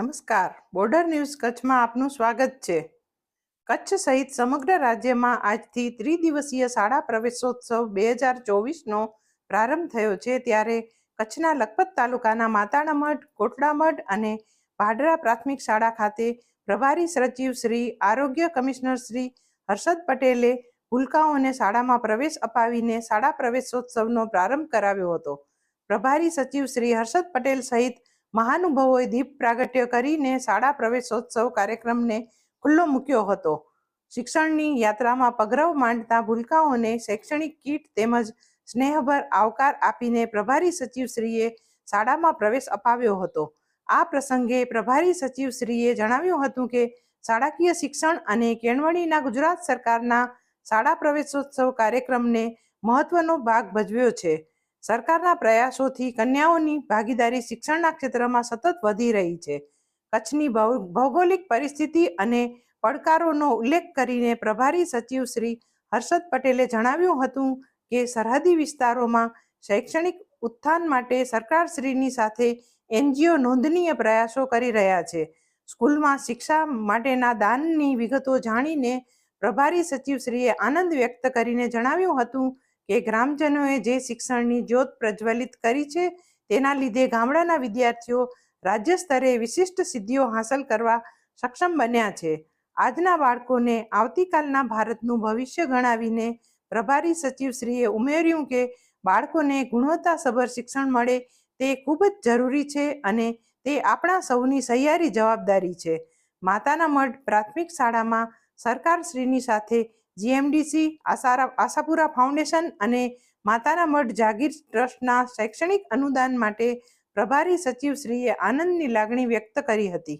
નમસ્કાર. Border news કચ્છમાં આપનું સ્વાગત છે. કચ્છ સહિત સમગ્ર રાજ્યમાં આજથી ત્રિદિવસીય શાળા પ્રવેશોત્સવ બે હજાર ચોવીસનો પ્રારંભ થયો છે, ત્યારે કચ્છના લખપત તાલુકાના માતાણામઢ કોટડામઢ અને ભાડરા પ્રાથમિક શાળા ખાતે પ્રભારી સચિવ શ્રી, આરોગ્ય કમિશનર શ્રી હર્ષદ પટેલે ભૂલકાઓને શાળામાં પ્રવેશ અપાવીને શાળા પ્રવેશોત્સવનો પ્રારંભ કરાવ્યો હતો. પ્રભારી સચિવ શ્રી હર્ષદ પટેલ સહિત મહાનુભાવોએ દીપ પ્રાગટ્ય કરીને શાળા પ્રવેશોત્સવ કાર્યક્રમને ખુલ્લો મૂક્યો હતો. શિક્ષણની યાત્રામાં પગરવ માંડતા ભૂલકાઓને શૈક્ષણિક કીટ તેમજ સ્નેહભર આવકાર આપીને પ્રભારી સચિવશ્રીએ શાળામાં પ્રવેશ અપાવ્યો હતો. આ પ્રસંગે પ્રભારી સચિવશ્રીએ જણાવ્યું હતું કે, શાળાકીય શિક્ષણ અને કેળવણીના ગુજરાત સરકારના શાળા પ્રવેશોત્સવ કાર્યક્રમને મહત્વનો ભાગ ભજવ્યો છે. સરકારના પ્રયાસોથી કન્યાઓની ભાગીદારી શિક્ષણના ક્ષેત્રમાં સતત વધી રહી છે. કચ્છની ભૌગોલિક પરિસ્થિતિ અને પડકારોનો ઉલ્લેખ કરીને પ્રભારી સચિવ શ્રી હર્ષદ પટેલે જણાવ્યું હતું કે સરહદી વિસ્તારોમાં શૈક્ષણિક ઉત્થાન માટે સરકારશ્રીની સાથે એનજીઓ નોંધનીય પ્રયાસો કરી રહ્યા છે. સ્કૂલમાં શિક્ષા માટેના દાનની વિગતો જાણીને પ્રભારી સચિવશ્રીએ આનંદ વ્યક્ત કરીને જણાવ્યું હતું કે ગ્રામજનોએ જે શિક્ષણની જ્યોત પ્રજ્વલિત કરી છે, તેના લીધે ગામડાના વિદ્યાર્થીઓ રાજ્ય સ્તરે વિશિષ્ટ સિદ્ધિઓ હાંસલ કરવા સક્ષમ બન્યા છે. આજના બાળકોને આવતીકાલના ભારતનું ભવિષ્ય ગણાવીને પ્રભારી સચિવશ્રીએ ઉમેર્યું કે બાળકોને ગુણવત્તાસભર શિક્ષણ મળે તે ખૂબ જ જરૂરી છે અને તે આપણા સૌની સહિયારી જવાબદારી છે. માતાના મઢ પ્રાથમિક શાળામાં સરકારશ્રીની સાથે જીએમડીસી, આસારા, આશાપુરા ફાઉન્ડેશન અને માતાના મઢ જાગીર ટ્રસ્ટના શૈક્ષણિક અનુદાન માટે પ્રભારી સચિવશ્રીએ આનંદની લાગણી વ્યક્ત કરી હતી.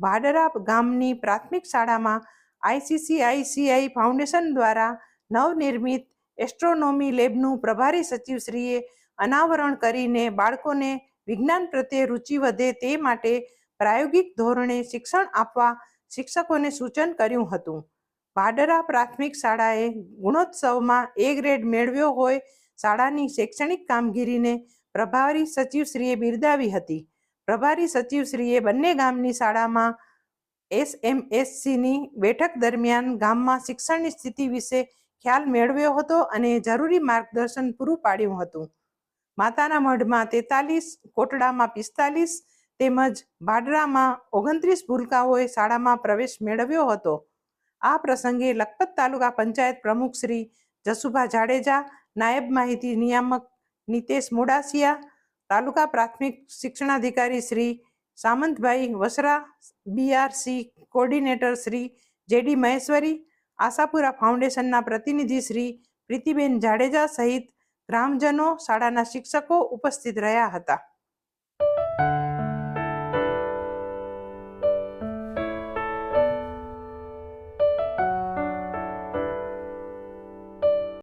ભાડરા ગામની પ્રાથમિક શાળામાં આઈસીસીઆઈસીઆઈ ફાઉન્ડેશન દ્વારા નવનિર્મિત એસ્ટ્રોનોમી લેબનું પ્રભારી સચિવશ્રીએ અનાવરણ કરીને બાળકોને વિજ્ઞાન પ્રત્યે રુચિ વધે તે માટે પ્રાયોગિક ધોરણે શિક્ષણ આપવા શિક્ષકોને સૂચન કર્યું હતું. ભાડરા પ્રાથમિક શાળાએ ગુણોત્સવમાં એ ગ્રેડ મેળવ્યો હોય શાળાની શૈક્ષણિક કામગીરીને પ્રભારી સચિવશ્રીએ બિરદાવી હતી. પ્રભારી સચિવશ્રીએ બંને ગામની શાળામાં એસએમએસસીની બેઠક દરમિયાન ગામમાં શિક્ષણની સ્થિતિ વિશે ખ્યાલ મેળવ્યો હતો અને જરૂરી માર્ગદર્શન પૂરું પાડ્યું હતું. માતાના મઢમાં તેતાલીસ, કોટડામાં પિસ્તાલીસ તેમજ ભાડરામાં ઓગણત્રીસ ભૂલકાઓએ શાળામાં પ્રવેશ મેળવ્યો હતો. આ પ્રસંગે લખપત તાલુકા પંચાયત પ્રમુખ શ્રી જસુભા જાડેજા, નાયબ માહિતી નિયામક નિતેશ મોડાસિયા, તાલુકા પ્રાથમિક શિક્ષણાધિકારી Shri Samantbhai Vasra, BRC coordinator Shri JD Maheshwari, Ashapura ફાઉન્ડેશનના પ્રતિનિધિ શ્રી પ્રીતિબેન જાડેજા સહિત ગ્રામજનો, શાળાના શિક્ષકો ઉપસ્થિત રહ્યા હતા.